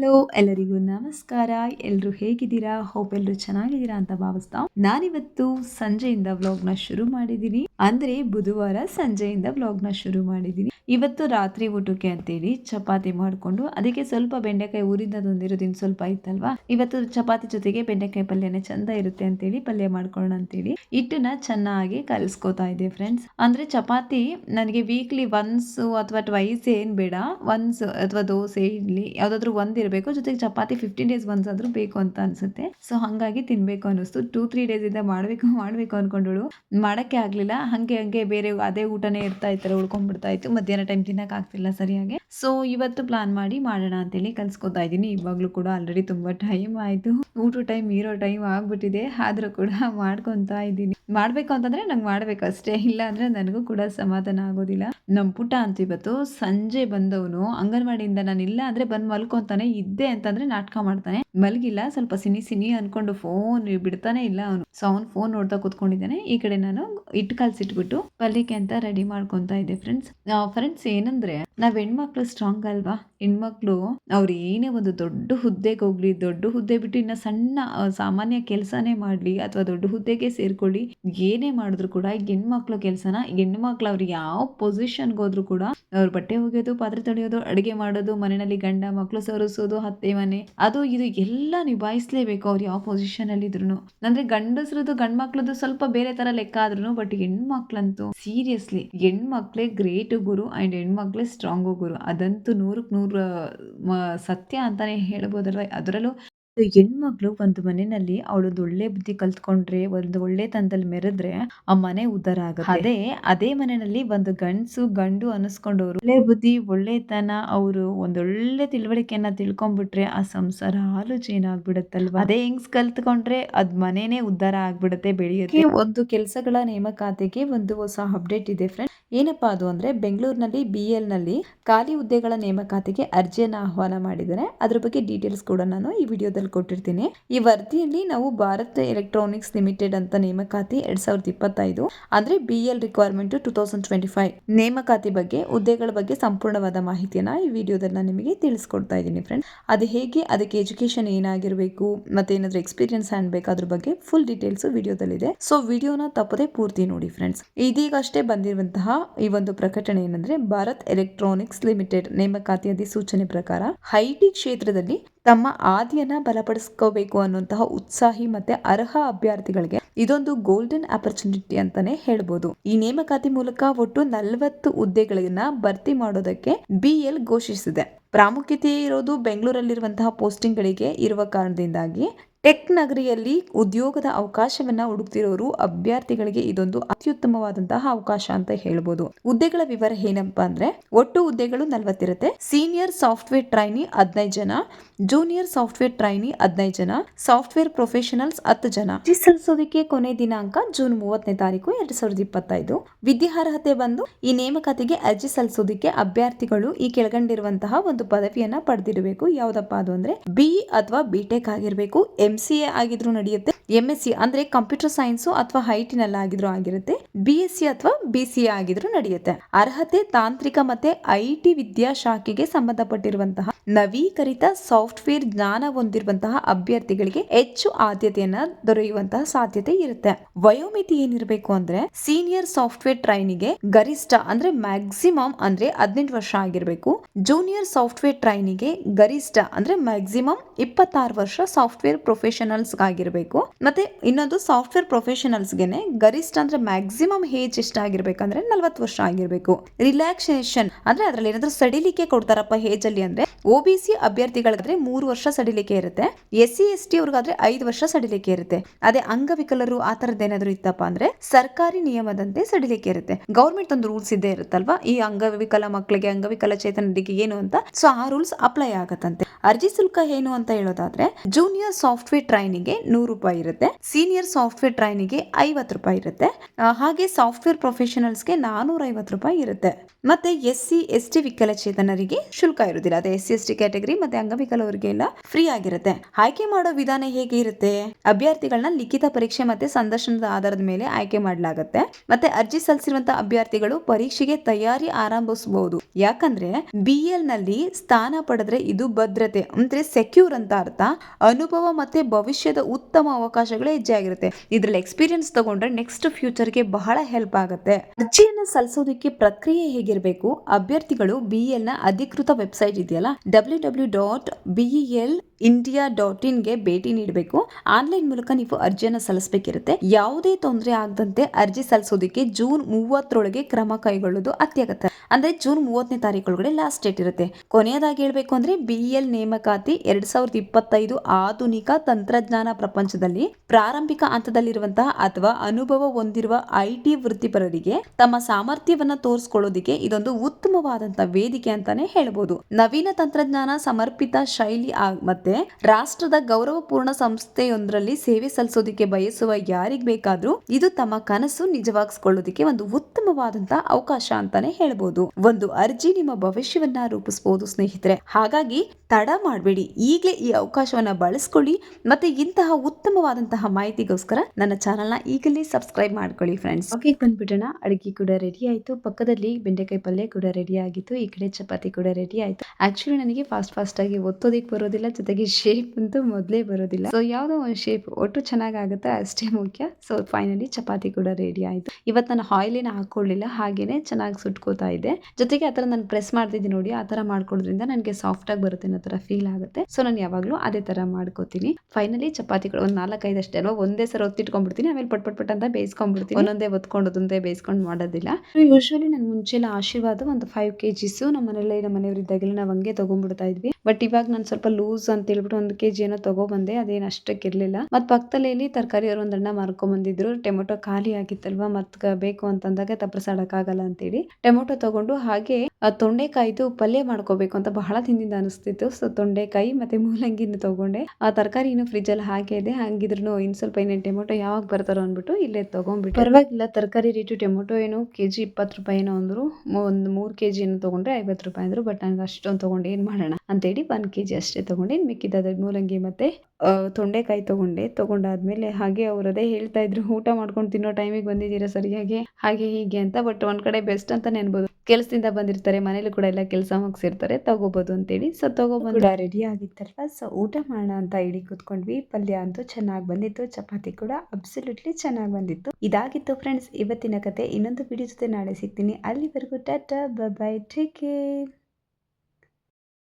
Hello, ಎಲ್ಲರಿಗೂ ನಮಸ್ಕಾರ. ಎಲ್ರು ಹೇಗಿದ್ದೀರಾ? ಹೋಪ್ ಎಲ್ರು ಚೆನ್ನಾಗಿದ್ದೀರಾ ಅಂತ ಭಾವಿಸ್ತಾ. ನಾನಿವತ್ತು ಸಂಜೆಯಿಂದ ವ್ಲಾಗ್ನ ಶುರು ಮಾಡಿದ್ದೀನಿ. ಅಂದ್ರೆ ಬುಧವಾರ ಸಂಜೆಯಿಂದ ವ್ಲಾಗ್ನ ಶುರು ಮಾಡಿದ್ದೀನಿ. ಇವತ್ತು ರಾತ್ರಿ ಊಟಕ್ಕೆ ಅಂತೇಳಿ ಚಪಾತಿ ಮಾಡ್ಕೊಂಡು, ಅದಕ್ಕೆ ಸ್ವಲ್ಪ ಬೆಂಡೆಕಾಯಿ ಊರಿಂದ ತಂದಿರೋದಿನ ಸ್ವಲ್ಪ ಇತ್ತಲ್ವಾ? ಇವತ್ತು ಚಪಾತಿ ಜೊತೆಗೆ ಬೆಂಡೆಕಾಯಿ ಪಲ್ಯನೇ ಚಂದ ಇರುತ್ತೆ ಅಂತೇಳಿ ಪಲ್ಯ ಮಾಡ್ಕೊಳ್ಳೋಣ ಅಂತೇಳಿ ಹಿಟ್ಟನ್ನ ಚೆನ್ನಾಗಿ ಕಲಿಸ್ಕೋತಾ ಇದೆ ಫ್ರೆಂಡ್ಸ್ ಅಂದ್ರೆ ಚಪಾತಿ ನನಗೆ ವೀಕ್ಲಿ ಒನ್ಸ್ ಅಥವಾ ಟ್ವೈಸ್ ಏನ್ ಬೇಡ. ಒನ್ಸ್ ಅಥವಾ ದೋಸೆ, ಇಡ್ಲಿ, ಯಾವ್ದಾದ್ರು ಒಂದ್ ಇರಬೇಕು ಜೊತೆಗೆ ಚಪಾತಿ ಫಿಫ್ಟೀನ್ ಡೇಸ್ ಒನ್ಸ್ ಆದ್ರೂ ಬೇಕು ಅಂತ ಅನ್ಸುತ್ತೆ. ಸೊ ಹಾಗಾಗಿ ತಿನ್ಬೇಕು ಅನ್ನಿಸ್ತು. ಟೂ ತ್ರೀ ಡೇಸ್ ಇಂದ ಮಾಡಬೇಕು, ಮಾಡ್ಬೇಕು ಅನ್ಕೊಂಡಳು. ಮಾಡಕ್ಕೆ ಆಗ್ಲಿಲ್ಲ. ಹಂಗೆ ಹಂಗೆ ಬೇರೆ ಅದೇ ಊಟನೇ ಇರ್ತಾ ಇರ್ತಾರೆ ಉಳ್ಕೊಂಡ್ಬಿಡ್ತಾ ಇತ್ತು. ಮಧ್ಯಾಹ್ನ ಟೈಮ್ ತಿನ್ನಕ್ ಆಗ್ತಿಲ್ಲ ಸರಿಯಾಗಿ. ಸೊ ಇವತ್ತು ಪ್ಲಾನ್ ಮಾಡಿ ಮಾಡೋಣ ಅಂತೇಳಿ ಕಲ್ಸ್ಕೊತಾ ಇದ್ದೀನಿ. ಇವಾಗಲೂ ಕೂಡ ಆಲ್ರೆಡಿ ತುಂಬಾ ಟೈಮ್ ಆಯ್ತು. ಊಟ ಟೈಮ್ ಇರೋ ಟೈಮ್ ಆಗ್ಬಿಟ್ಟಿದೆ. ಆದ್ರೂ ಕೂಡ ಮಾಡ್ಕೊಂತ ಇದ್ದೀನಿ. ಮಾಡ್ಬೇಕು ಅಂತಂದ್ರೆ ನಂಗೆ ಮಾಡ್ಬೇಕು ಅಷ್ಟೇ. ಇಲ್ಲ ಅಂದ್ರೆ ನನಗೂ ಕೂಡ ಸಮಾಧಾನ ಆಗೋದಿಲ್ಲ. ನಮ್ ಪುಟ ಅಂತ ಇವತ್ತು ಸಂಜೆ ಬಂದವನು. ಅಂಗನವಾಡಿಯಿಂದ ನಾನು ಇಲ್ಲ ಅಂದ್ರೆ ಬಂದ್ ಮಲ್ಕೊಂತಾನೆ ಇದ್ದೆ ಅಂತಂದ್ರೆ ನಾಟಕ ಮಾಡ್ತಾನೆ. ಮಲಗಿಲ್ಲ, ಸ್ವಲ್ಪ ಸಿನಿ ಸಿನಿ ಅನ್ಕೊಂಡು ಫೋನ್ ಬಿಡ್ತಾನೆ ಇಲ್ಲ ಅವನು. ಸೊ ಅವ್ನು ಫೋನ್ ನೋಡ್ತಾ ಕೂತ್ಕೊಂಡಿದ್ದಾನೆ. ಈ ಕಡೆ ನಾನು ಇಟ್ಟು ಕಲ್ಸಿಟ್ಬಿಟ್ಟು ಪಲ್ಯಕ್ಕೆ ಅಂತ ರೆಡಿ ಮಾಡ್ಕೊಂತ ಇದ್ದೆ ಫ್ರೆಂಡ್ಸ್ ಫ್ರೆಂಡ್ಸ್ ಏನಂದ್ರೆ, ನಾವ್ ಹೆಣ್ಮಕ್ಳು ಸ್ಟ್ರಾಂಗ್ ಅಲ್ವಾ? ಹೆಣ್ಮಕ್ಳು ಅವ್ರು ಏನೇ ಒಂದು ದೊಡ್ಡ ಹುದ್ದೆಗೆ ಹೋಗ್ಲಿ, ದೊಡ್ಡ ಹುದ್ದೆ ಬಿಟ್ಟು ಇನ್ನ ಸಣ್ಣ ಸಾಮಾನ್ಯ ಕೆಲಸನೇ ಮಾಡ್ಲಿ ಅಥವಾ ದೊಡ್ಡ ಹುದ್ದೆಗೆ ಸೇರ್ಕೊಳ್ಳಿ, ಏನೇ ಮಾಡಿದ್ರು ಕೂಡ ಹೆಣ್ಮಕ್ಳು ಕೆಲಸನ ಹೆಣ್ಮಕ್ಳು ಅವ್ರು ಯಾವ ಪೊಸಿಷನ್ಗೆ ಹೋದ್ರು ಕೂಡ ಅವ್ರ ಬಟ್ಟೆ ಒಗೆಯೋದು, ಪಾತ್ರೆ ತೊಳೆಯೋದು, ಅಡುಗೆ ಮಾಡೋದು, ಮನೆಯಲ್ಲಿ ಗಂಡ ಮಕ್ಕಳು ಸರಿಸೋದು ಹತ್ತೆ ಮನೆ. ಅದು ಇದು ಎಲ್ಲ ನಿಭಾಯಿಸ್ಲೇಬೇಕು ಅವ್ರು ಯಾವ ಪೊಸಿಷನ್ ಅಲ್ಲಿ ಇದ್ರು ಅಂದ್ರೆ ಗಂಡಸ್ರದ್ದು ಗಂಡ್ ಮಕ್ಳದ್ದು ಸ್ವಲ್ಪ ಬೇರೆ ತರ ಲೆಕ್ಕ ಆದ್ರೂ ಬಟ್ ಹೆಣ್ಮಕ್ಳಂತೂ ಸೀರಿಯಸ್ಲಿ ಹೆಣ್ಮಕ್ಳೇ ಗ್ರೇಟ್ ಗುರು ಅಂಡ್ ಹೆಣ್ಮಕ್ಳೇ ಸ್ಟ್ರಾಂಗ್ ಗುರು. ಅದಂತೂ ನೂರಕ್ಕೆ ನೂರು ಸತ್ಯ ಅಂತಾನೆ ಹೇಳ್ಬೋದಲ್ವ? ಅದರಲ್ಲೂ ಹೆಣ್ಮಕ್ಳು ಒಂದು ಮನೆಯಲ್ಲಿ ಅವಳೊಂದು ಒಳ್ಳೆ ಬುದ್ಧಿ ಕಲ್ತ್ಕೊಂಡ್ರೆ ಒಂದು ಒಳ್ಳೆ ತಂದಲ್ಲಿ ಮೆರೆದ್ರೆ ಆ ಮನೆ ಉದ್ದಾರ ಆಗುತ್ತೆ. ಅದೇ ಅದೇ ಮನೆಯಲ್ಲಿ ಒಂದು ಗಂಡಸು ಗಂಡು ಅನಿಸ್ಕೊಂಡವ್ರು. ಒಳ್ಳೆ ಬುದ್ಧಿ ಒಳ್ಳೆತನ ಅವರು ಒಂದೊಳ್ಳೆ ತಿಳುವಳಿಕೆಯನ್ನ ತಿಳ್ಕೊಂಡ್ಬಿಟ್ರೆ ಆ ಸಂಸಾರ ಹಾಲು ಆಗ್ಬಿಡತ್ತಲ್ವ ಅದೇ ಹೆಂಗ್ಸ್ ಕಲ್ತ್ಕೊಂಡ್ರೆ ಅದ್ ಮನೇನೆ ಉದ್ದಾರ ಆಗ್ಬಿಡತ್ತೆ ಬೆಳೆಯುತ್ತೆ. ಒಂದು ಕೆಲಸಗಳ ನೇಮಕಾತಿಗೆ ಒಂದು ಹೊಸ ಅಪ್ಡೇಟ್ ಇದೆ ಫ್ರೆಂಡ್ ಏನಪ್ಪಾ ಅದು ಅಂದ್ರೆ ಬೆಂಗಳೂರಿನಲ್ಲಿ ಬಿ ಎಲ್ನಲ್ಲಿ ಖಾಲಿ ಹುದ್ದೆಗಳ ನೇಮಕಾತಿಗೆ ಅರ್ಜಿಯನ್ನು ಆಹ್ವಾನ ಮಾಡಿದ್ದಾರೆ. ಅದ್ರ ಬಗ್ಗೆ ಡೀಟೇಲ್ಸ್ ಕೂಡ ನಾನು ಈ ವಿಡಿಯೋದಲ್ಲಿ ಕೊಟ್ಟಿರ್ತೀನಿ. ಈ ವರದಿಯಲ್ಲಿ ನಾವು ಭಾರತ್ ಎಲೆಕ್ಟ್ರಾನಿಕ್ಸ್ ಲಿಮಿಟೆಡ್ ಅಂತ ನೇಮಕಾತಿ ಎರಡ್ ಸಾವಿರದ ಇಪ್ಪತ್ತೈದು ಅಂದ್ರೆ B L requirement two thousand twenty five ನೇಮಕಾತಿ ಬಗ್ಗೆ, ಹುದ್ದೆಗಳ ಬಗ್ಗೆ ಸಂಪೂರ್ಣವಾದ ಮಾಹಿತಿಯನ್ನ ಈ ವಿಡಿಯೋದಲ್ಲಿ ನಾನು ನಿಮಗೆ ತಿಳಿಸ್ಕೊಡ್ತಾ ಇದ್ದೀನಿ ಫ್ರೆಂಡ್ ಅದು ಹೇಗೆ, ಅದಕ್ಕೆ ಎಜುಕೇಶನ್ ಏನಾಗಿರಬೇಕು, ಮತ್ತೆ ಏನಾದ್ರೂ ಎಕ್ಸ್ಪೀರಿಯನ್ಸ್ ಅನ್ಬೇಕು ಅದ್ರ ಬಗ್ಗೆ ಫುಲ್ ಡೀಟೇಲ್ಸ್ ವಿಡಿಯೋದಲ್ಲಿದೆ. ಸೊ ವಿಡಿಯೋನ ತಪ್ಪದೆ ಪೂರ್ತಿ ನೋಡಿ ಫ್ರೆಂಡ್ಸ್ ಇದೀಗಷ್ಟೇ ಬಂದಿರುವಂತಹ ಈ ಒಂದು ಪ್ರಕಟಣೆ ಏನಂದ್ರೆ ಭಾರತ್ ಎಲೆಕ್ಟ್ರಾನಿಕ್ಸ್ ಲಿಮಿಟೆಡ್ ನೇಮಕಾತಿ ಅಧಿಸೂಚನೆ ಪ್ರಕಾರ ಐಟಿ ಕ್ಷೇತ್ರದಲ್ಲಿ ತಮ್ಮ ಆದಿಯನ್ನ ಬಲಪಡಿಸ್ಕೋಬೇಕು ಅನ್ನುವಂತಹ ಉತ್ಸಾಹಿ ಮತ್ತೆ ಅರ್ಹ ಅಭ್ಯರ್ಥಿಗಳಿಗೆ ಇದೊಂದು ಗೋಲ್ಡನ್ ಆಪರ್ಚುನಿಟಿ ಅಂತಾನೆ ಹೇಳ್ಬೋದು. ಈ ನೇಮಕಾತಿ ಮೂಲಕ ಒಟ್ಟು ನಲವತ್ತು ಹುದ್ದೆಗಳನ್ನ ಭರ್ತಿ ಮಾಡೋದಕ್ಕೆ ಬಿಎಲ್ ಘೋಷಿಸಿದೆ. ಪ್ರಾಮುಖ್ಯತೆ ಇರೋದು ಬೆಂಗಳೂರಲ್ಲಿರುವಂತಹ ಪೋಸ್ಟಿಂಗ್ಗಳಿಗೆ ಇರುವ ಕಾರಣದಿಂದಾಗಿ ಟೆಕ್ ನಗರಿಯಲ್ಲಿ ಉದ್ಯೋಗದ ಅವಕಾಶವನ್ನ ಹುಡುಕ್ತಿರೋರು ಅಭ್ಯರ್ಥಿಗಳಿಗೆ ಇದೊಂದು ಅತ್ಯುತ್ತಮವಾದಂತಹ ಅವಕಾಶ ಅಂತ ಹೇಳ್ಬೋದು. ಹುದ್ದೆಗಳ ವಿವರ ಏನಪ್ಪಾ ಅಂದ್ರೆ, ಒಟ್ಟು ಹುದ್ದೆಗಳು ನಲ್ವತ್ತಿರುತ್ತೆ ಸೀನಿಯರ್ ಸಾಫ್ಟ್ವೇರ್ ಟ್ರೈನಿ ಹದಿನೈದು ಜನ, ಜೂನಿಯರ್ ಸಾಫ್ಟ್ವೇರ್ ಟ್ರೈನಿ ಹದಿನೈದು ಜನ, ಸಾಫ್ಟ್ವೇರ್ ಪ್ರೊಫೆಷನಲ್ಸ್ ಹತ್ತು ಜನ. ಅರ್ಜಿ ಸಲ್ಲಿಸೋದಕ್ಕೆ ಕೊನೆ ದಿನಾಂಕ ಜೂನ್ ಮೂವತ್ತನೇ ತಾರೀಕು ಎರಡ್ ಸಾವಿರದ ಇಪ್ಪತ್ತೈದು. ವಿದ್ಯಾರ್ಹತೆ ಬಂದು ಈ ನೇಮಕಾತಿಗೆ ಅರ್ಜಿ ಸಲ್ಲಿಸೋದಕ್ಕೆ ಅಭ್ಯರ್ಥಿಗಳು ಈ ಕೆಳಗಂಡಿರುವಂತಹ ಒಂದು ಪದವಿಯನ್ನ ಪಡೆದಿರಬೇಕು. ಯಾವ್ದಪ್ಪ ಅದು ಅಂದ್ರೆ, ಬಿ ಅಥವಾ ಬಿಟೆಕ್ ಆಗಿರ್ಬೇಕು ಎಂ ಸಿ ಎ ಆಗಿದ್ರು ನಡೆಯುತ್ತೆ. ಎಂ ಎಸ್ ಸಿ ಅಂದ್ರೆ ಕಂಪ್ಯೂಟರ್ ಸೈನ್ಸ್ ಅಥವಾ ಹೈಟಿನಲ್ಲಿ ಆಗಿದ್ರು ಆಗಿರುತ್ತೆ ಬಿ ಎಸ್ ಸಿ ಅಥವಾ ಬಿ ಸಿ ಎ ಆಗಿದ್ರು ನಡೆಯುತ್ತೆ. ಅರ್ಹತೆ ತಾಂತ್ರಿಕ ಮತ್ತೆ ಐ ಟಿ ವಿದ್ಯಾಶಾಖೆಗೆ ಸಂಬಂಧಪಟ್ಟಿರುವಂತಹ ನವೀಕರಿತ ಸಾಫ್ಟ್ವೇರ್ ಜ್ಞಾನ ಹೊಂದಿರುವಂತಹ ಅಭ್ಯರ್ಥಿಗಳಿಗೆ ಹೆಚ್ಚು ಆದ್ಯತೆಯನ್ನ ದೊರೆಯುವಂತಹ ಸಾಧ್ಯತೆ ಇರುತ್ತೆ. ವಯೋಮಿತಿ ಏನಿರಬೇಕು ಅಂದ್ರೆ ಸೀನಿಯರ್ ಸಾಫ್ಟ್ವೇರ್ ಟ್ರೈನಿಗೆ ಗರಿಷ್ಠ ಅಂದ್ರೆ ಮ್ಯಾಕ್ಸಿಮಮ್ ಅಂದ್ರೆ ಹದಿನೆಂಟು ವರ್ಷ ಆಗಿರಬೇಕು. ಜೂನಿಯರ್ ಸಾಫ್ಟ್ವೇರ್ ಟ್ರೈನಿಗೆ ಗರಿಷ್ಠ ಅಂದ್ರೆ ಮ್ಯಾಕ್ಸಿಮಮ್ ಇಪ್ಪತ್ತಾರು ವರ್ಷ ಸಾಫ್ಟ್ವೇರ್ ಪ್ರೊಫೆಷನಲ್ಸ್ ಆಗಿರಬೇಕು ಮತ್ತೆ ಇನ್ನೊಂದು ಸಾಫ್ಟ್ವೇರ್ ಪ್ರೊಫೆಷನಲ್ಸ್ ಗೆನೆ ಗರಿಷ್ಠ ಅಂದ್ರೆ ಮ್ಯಾಕ್ಸಿಮಮ್ ಏಜ್ ಎಷ್ಟಾಗಿರ್ಬೇಕಂದ್ರೆ ನಲ್ವತ್ತು ವರ್ಷ ಆಗಿರಬೇಕು. ರಿಲ್ಯಾಕ್ಸೇಷನ್ ಅಂದ್ರೆ ಅದರಲ್ಲಿ ಏನಾದರೂ ಸಡಿಲಿಕೆ ಕೊಡ್ತಾರಪ್ಪ ಏಜಲ್ಲಿ ಅಂದ್ರೆ ಒ ಬಿ ಸಿ ಅಭ್ಯರ್ಥಿಗಳಾದ್ರೆ ಮೂರು ವರ್ಷ ಸಡಿಲಿಕೆ ಇರುತ್ತೆ. ಎಸ್ ಸಿ ಎಸ್ ಟಿ ಅವ್ರಿಗಾದ್ರೆ ಐದು ವರ್ಷ ಸಡಿಲಿಕೆ ಇರುತ್ತೆ. ಅದೇ ಅಂಗವಿಕಲರು ಆ ಥರದ್ದು ಏನಾದರೂ ಇತ್ತಪ್ಪ ಅಂದ್ರೆ ಸರ್ಕಾರಿ ನಿಯಮದಂತೆ ಸಡಿಲಿಕೆ ಇರುತ್ತೆ. ಗೌರ್ಮೆಂಟ್ ಒಂದು ರೂಲ್ಸ್ ಇದ್ದೇ ಇರುತ್ತಲ್ವಾ? ಈ ಅಂಗವಿಕಲ ಮಕ್ಕಳಿಗೆ ಅಂಗವಿಕಲ ಚೇತನರಿಗೆ ಏನು ಅಂತ? ಸೊ ಆ ರೂಲ್ಸ್ ಅಪ್ಲೈ ಆಗತ್ತಂತೆ. ಅರ್ಜಿ ಶುಲ್ಕ ಏನು ಅಂತ ಹೇಳೋದಾದ್ರೆ ಜೂನಿಯರ್ ಸಾಫ್ಟ್ವೇರ್ ಟ್ರೈನಿಗೆ ನೂರು ರೂಪಾಯಿ ಇರುತ್ತೆ. ಸೀನಿಯರ್ ಸಾಫ್ಟ್ವೇರ್ ಟ್ರೈನಿಗೆ ಐವತ್ತು ರೂಪಾಯಿ ಇರುತ್ತೆ. ಹಾಗೆ ಸಾಫ್ಟ್ವೇರ್ ಪ್ರೊಫೆಷನಲ್ಸ್ಗೆ ನಾನೂರ ಐವತ್ತು ರೂಪಾಯಿ ಇರುತ್ತೆ. ಮತ್ತೆ ಎಸ್ ಸಿ ಎಸ್ ಟಿ ವಿಕಲಚೇತನರಿಗೆ ಶುಲ್ಕ ಇರುವುದಿಲ್ಲ. ಅದೇ S C S T category ಮತ್ತೆ ಅಂಗವಿಕಲವರಿಗೆ ಎಲ್ಲ ಫ್ರೀ ಆಗಿರುತ್ತೆ. ಆಯ್ಕೆ ಮಾಡೋ ವಿಧಾನ ಹೇಗೆ ಇರುತ್ತೆ? ಅಭ್ಯರ್ಥಿಗಳನ್ನ ಲಿಖಿತ ಪರೀಕ್ಷೆ ಮತ್ತೆ ಸಂದರ್ಶನದ ಆಧಾರದ ಮೇಲೆ ಆಯ್ಕೆ ಮಾಡಲಾಗುತ್ತೆ. ಮತ್ತೆ ಅರ್ಜಿ ಸಲ್ಲಿಸಿರುವಂತಹ ಅಭ್ಯರ್ಥಿಗಳು ಪರೀಕ್ಷೆಗೆ ತಯಾರಿ ಆರಂಭಿಸಬಹುದು. ಯಾಕಂದ್ರೆ ಬಿ ನಲ್ಲಿ ಸ್ಥಾನ ಪಡೆದ್ರೆ ಇದು ಭದ್ರತೆ, ಅಂದ್ರೆ ಸೆಕ್ಯೂರ್ ಅಂತ ಅರ್ಥ. ಅನುಭವ ಮತ್ತೆ ಭವಿಷ್ಯದ ಉತ್ತಮ ಅವಕಾಶಗಳು ಹೆಚ್ಚಾಗಿರುತ್ತೆ. ಇದರಲ್ಲಿ ಎಕ್ಸ್ಪೀರಿಯನ್ಸ್ ತಗೊಂಡ್ರೆ ನೆಕ್ಸ್ಟ್ ಫ್ಯೂಚರ್ಗೆ ಬಹಳ ಹೆಲ್ಪ್ ಆಗುತ್ತೆ. ಅರ್ಜಿಯನ್ನು ಸಲ್ಲಿಸೋದಕ್ಕೆ ಪ್ರಕ್ರಿಯೆ ಹೇಗಿರಬೇಕು? ಅಭ್ಯರ್ಥಿಗಳು ಬಿ ಎಲ್ನ ಅಧಿಕೃತ ವೆಬ್ಸೈಟ್ ಇದೆಯಲ್ಲ? W W dot BEL India dot ಇನ್ಗೆ ಭೇಟಿ ನೀಡಬೇಕು. ಆನ್ಲೈನ್ ಮೂಲಕ ನೀವು ಅರ್ಜಿಯನ್ನು ಸಲ್ಲಿಸಬೇಕಿರುತ್ತೆ. ಯಾವುದೇ ತೊಂದರೆ ಆಗದಂತೆ ಅರ್ಜಿ ಸಲ್ಲಿಸೋದಕ್ಕೆ ಜೂನ್ ಮೂವತ್ತರೊಳಗೆ ಕ್ರಮ ಕೈಗೊಳ್ಳೋದು ಅತ್ಯಗತ್ಯ. ಅಂದ್ರೆ ಜೂನ್ ಮೂವತ್ತನೇ ತಾರೀಕೊಳಗಡೆ ಲಾಸ್ಟ್ ಡೇಟ್ ಇರುತ್ತೆ. ಕೊನೆಯದಾಗಿ ಹೇಳಬೇಕು ಅಂದ್ರೆ ಬಿ ಎಲ್ ನೇಮಕಾತಿ ಎರಡ್ ಸಾವಿರದ ಇಪ್ಪತ್ತೈದು ಆಧುನಿಕ ತಂತ್ರಜ್ಞಾನ ಪ್ರಪಂಚದಲ್ಲಿ ಪ್ರಾರಂಭಿಕ ಹಂತದಲ್ಲಿರುವಂತಹ ಅಥವಾ ಅನುಭವ ಹೊಂದಿರುವ ಐಟಿ ವೃತ್ತಿಪರರಿಗೆ ತಮ್ಮ ಸಾಮರ್ಥ್ಯವನ್ನು ತೋರಿಸ್ಕೊಳ್ಳೋದಿಕ್ಕೆ ಇದೊಂದು ಉತ್ತಮವಾದಂತಹ ವೇದಿಕೆ ಅಂತಾನೆ ಹೇಳ್ಬೋದು. ನವೀನ ತಂತ್ರಜ್ಞಾನ ಸಮರ್ಪಿತ ಶೈಲಿ ಮತ್ತೆ ರಾಷ್ಟ್ರದ ಗೌರವಪೂರ್ಣ ಸಂಸ್ಥೆಯೊಂದರಲ್ಲಿ ಸೇವೆ ಸಲ್ಲಿಸೋದಿಕ್ಕೆ ಬಯಸುವ ಯಾರಿಗ್ ಬೇಕಾದ್ರೂ ಇದು ತಮ್ಮ ಕನಸು ನಿಜವಾಗಿಸ್ಕೊಳ್ಳೋದಿಕ್ಕೆ ಒಂದು ಉತ್ತಮವಾದಂತಹ ಅವಕಾಶ ಅಂತಾನೆ ಹೇಳ್ಬೋದು. ಒಂದು ಅರ್ಜಿ ನಿಮ್ಮ ಭವಿಷ್ಯವನ್ನ ರೂಪಿಸಬಹುದು ಸ್ನೇಹಿತರೆ. ಹಾಗಾಗಿ ತಡ ಮಾಡಬೇಡಿ. ಈಗಲೇ ಈ ಅವಕಾಶವನ್ನ ಬಳಸ್ಕೊಳ್ಳಿ. ಮತ್ತೆ ಇಂತಹ ಉತ್ತಮವಾದಂತಹ ಮಾಹಿತಿಗೋಸ್ಕರ ನನ್ನ ಚಾನಲ್ನ ಈಗಲೇ ಸಬ್ಸ್ಕ್ರೈಬ್ ಮಾಡ್ಕೊಳ್ಳಿ ಫ್ರೆಂಡ್ಸ್. ಓಕೆ ಬಂದ್ಬಿಡೋಣ. ಅಡಿಗೆ ಕೂಡ ರೆಡಿ ಆಯ್ತು. ಪಕ್ಕದಲ್ಲಿ ಬೆಂಡೆಕಾಯಿ ಪಲ್ಯ ಕೂಡ ರೆಡಿ ಆಗಿತ್ತು. ಈ ಕಡೆ ಚಪಾತಿ ಕೂಡ ರೆಡಿ ಆಯ್ತು. ಆಕ್ಚುಲಿ ನನಗೆ ಫಾಸ್ಟ್ ಫಾಸ್ಟ್ ಆಗಿ ಒತ್ತೋದಿಕ್ ಬರೋದಿಲ್ಲ, ಜೊತೆಗೆ ಶೇಪ್ ಅಂತೂ ಮೊದಲೇ ಬರೋದಿಲ್ಲ. ಸೊ ಯಾವುದೋ ಒಂದು ಶೇಪ್ ಒಟ್ಟು ಚೆನ್ನಾಗಾಗುತ್ತೆ ಅಷ್ಟೇ ಮುಖ್ಯ. ಸೊ ಫೈನಲಿ ಚಪಾತಿ ಕೂಡ ರೆಡಿ ಆಯ್ತು. ಇವತ್ತು ನಾನು ಆಯಿಲಿನ ಹಾಕೊಳ್ಳಿಲ್ಲ, ಹಾಗೇನೆ ಚೆನ್ನಾಗಿ ಸುಟ್ಕೋತಾ ಇದೆ ಜೊತೆಗೆ ಆ ಥರ ನಾನು ಪ್ರೆಸ್ ಮಾಡ್ತಿದ್ದೀನಿ ನೋಡಿ, ಆ ಥರ ನನಗೆ ಸಾಫ್ಟ್ ಆಗಿ ಬರುತ್ತೆ ಅನ್ನೋ ಥರ ಫೀಲ್ ಆಗುತ್ತೆ. ಸೊ ನಾನು ಯಾವಾಗಲೂ ಅದೇ ಥರ ಮಾಡ್ಕೋತೀನಿ. ಫೈನಲಿ ಚಪಾತಿಗಳು ಒಂದು ನಾಲ್ಕೈದು ಅಷ್ಟೇ ಅಲ್ವಾ ಒಂದೇ ಸರ ಒತ್ತಿಟ್ಕೊಂಡ್ಬಿಡ್ತೀನಿ ಆಮೇಲೆ ಪಟ್ ಪಟ್ ಪಟ್ ಅಂತ ಬೇಯಿಸ್ಕೊಂಡ್ಬಿಡ್ತೀನಿ. ಒಂದೊಂದೇ ಒತ್ಕೊಂಡು ಒಂದೇ ಬೇಯಿಸ್ಕೊಂಡು ಮಾಡೋದಿಲ್ಲ. ಯೂಶ್ವಲಿ ನಾನು ಮುಂಚೆಲ್ಲ ಆಶೀರ್ವಾದ ಒಂದು ಫೈವ್ ಕೆ ಜಿಸು ನಮ್ಮ ಮನೇಲಿ ನಮ್ಮ ಮನೆಯವರಿದ್ದಾಗೆಲ್ಲ ನಾವು ಹಂಗೆ ತೊಗೊಂಡ್ಬಿಡ್ತಾ ಇದ್ವಿ. ಬಟ್ ಇವಾಗ ನಾನು ಸ್ವಲ್ಪ ಲೂಸ್ ಅಂತ ಹೇಳ್ಬಿಟ್ಟು ಒಂದು ಕೆ ಜಿ ಏನೋ ತಗೊಬಂದೆ, ಅದೇನು ಅಷ್ಟಕ್ಕಿರ್ಲಿಲ್ಲ ಮತ್ತೆ ಪಕ್ಕದಲ್ಲಿ ಇಲ್ಲಿ ತರಕಾರಿ ಅವರು ಒಂದಣ್ಣ ಮಾರ್ಕೊಂಡ್ ಬಂದಿದ್ರು ಟೊಮೆಟೊ ಖಾಲಿ ಆಗಿತ್ತಲ್ವಾ ಮತ್ ಬೇಕು ಅಂತಂದಾಗ ಆಗಲ್ಲ ಅಂತೇಳಿ ಟೊಮೊಟೊ ತಗೊಂಡು ಹಾಗೆ ತೊಂಡೆಕಾಯ್ದು ಪಲ್ಯ ಮಾಡ್ಕೋಬೇಕು ಅಂತ ಬಹಳ ದಿನದಿಂದ ಅನಿಸ್ತಿತ್ತು. ಸೊ ತೊಂಡೆಕಾಯಿ ಮತ್ತೆ ಮೂಲಂಗಿನ ತಗೊಂಡೆ. ಆ ತರಕಾರಿ ಇನ್ನು ಫ್ರಿಜ್ ಅಲ್ಲಿ ಹಾಗೆ ಇದೆ. ಹಂಗಿದ್ರು ಇನ್ ಸ್ವಲ್ಪ ಇನ್ನೇನು ಟೊಮೊಟೊ ಯಾವಾಗ ಬರ್ತಾರೋ ಅಂದ್ಬಿಟ್ಟು ಇಲ್ಲೇ ತಗೊಂಡ್ಬಿಟ್ಟು. ಪರವಾಗಿಲ್ಲ, ತರಕಾರಿ ರೇಟು ಟೊಮೊಟೊ ಏನು ಕೆಜಿ ಇಪ್ಪತ್ತು ರೂಪಾಯಿ ಏನೋ ಅಂದ್ರು. ಒಂದು ಮೂರು ಕೆ ಜಿ ಏನೋ ತಗೊಂಡ್ರೆ ಐವತ್ತು ರೂಪಾಯಿ ಅಂದ್ರು. ಬಟ್ ನನಗೆ ಅಷ್ಟೊಂದು ತಗೊಂಡು ಏನು ಮಾಡೋಣ ಅಂತೇಳಿ ಒಂದು ಕೆ ಜಿ ಅಷ್ಟೇ ತಗೊಂಡೆ. ಮಿಕ್ಕಿದ್ದ ಮಿಕ್ಕಿದ ಮೂಲಂಗಿ ಮತ್ತೆ ತೊಂಡೆಕಾಯಿ ತಗೊಂಡೆ. ತೊಗೊಂಡಾದ್ಮೇಲೆ ಹಾಗೆ ಅವರದೇ ಹೇಳ್ತಾ ಇದ್ರು, ಊಟ ಮಾಡ್ಕೊಂಡು ತಿನ್ನೋ ಟೈಮಿಗೆ ಬಂದಿದ್ದೀರಾ ಸರಿಯಾಗಿ ಹಾಗೆ, ಹೀಗೆ ಅಂತ. ಬಟ್ ಒಂದ್ ಕಡೆ ಬೆಸ್ಟ್ ಅಂತ ನೆನ್ಬೋದು ಕೆಲಸದಿಂದ ಬಂದಿರ್ತಾರೆ, ಮನೇಲಿ ಕೂಡ ಎಲ್ಲ ಕೆಲಸ ಮುಗಿಸಿರ್ತಾರೆ ತಗೋಬಹುದು ಅಂತೇಳಿ. ಸೊ ತಗೊಬಂದು ರೆಡಿ ಆಗಿತ್ತಲ್ವ? ಸೊ ಊಟ ಮಾಡೋಣ ಅಂತ ಇಡೀ ಕುತ್ಕೊಂಡ್ವಿ. ಪಲ್ಯ ಅಂತೂ ಚೆನ್ನಾಗಿ ಬಂದಿತ್ತು. ಚಪಾತಿ ಕೂಡ ಅಬ್ಸಲ್ಯೂಟ್ಲಿ ಚೆನ್ನಾಗಿ ಬಂದಿತ್ತು. ಇದಾಗಿತ್ತು ಫ್ರೆಂಡ್ಸ್ ಇವತ್ತಿನ ಕತೆ. ಇನ್ನೊಂದು ವಿಡಿಯೋ ಜೊತೆ ನಾಳೆ ಸಿಗ್ತೀನಿ. ಅಲ್ಲಿವರೆಗೂ, ಟಾಟಾ ಬೈ ಟೇಕ್ ಕೇರ್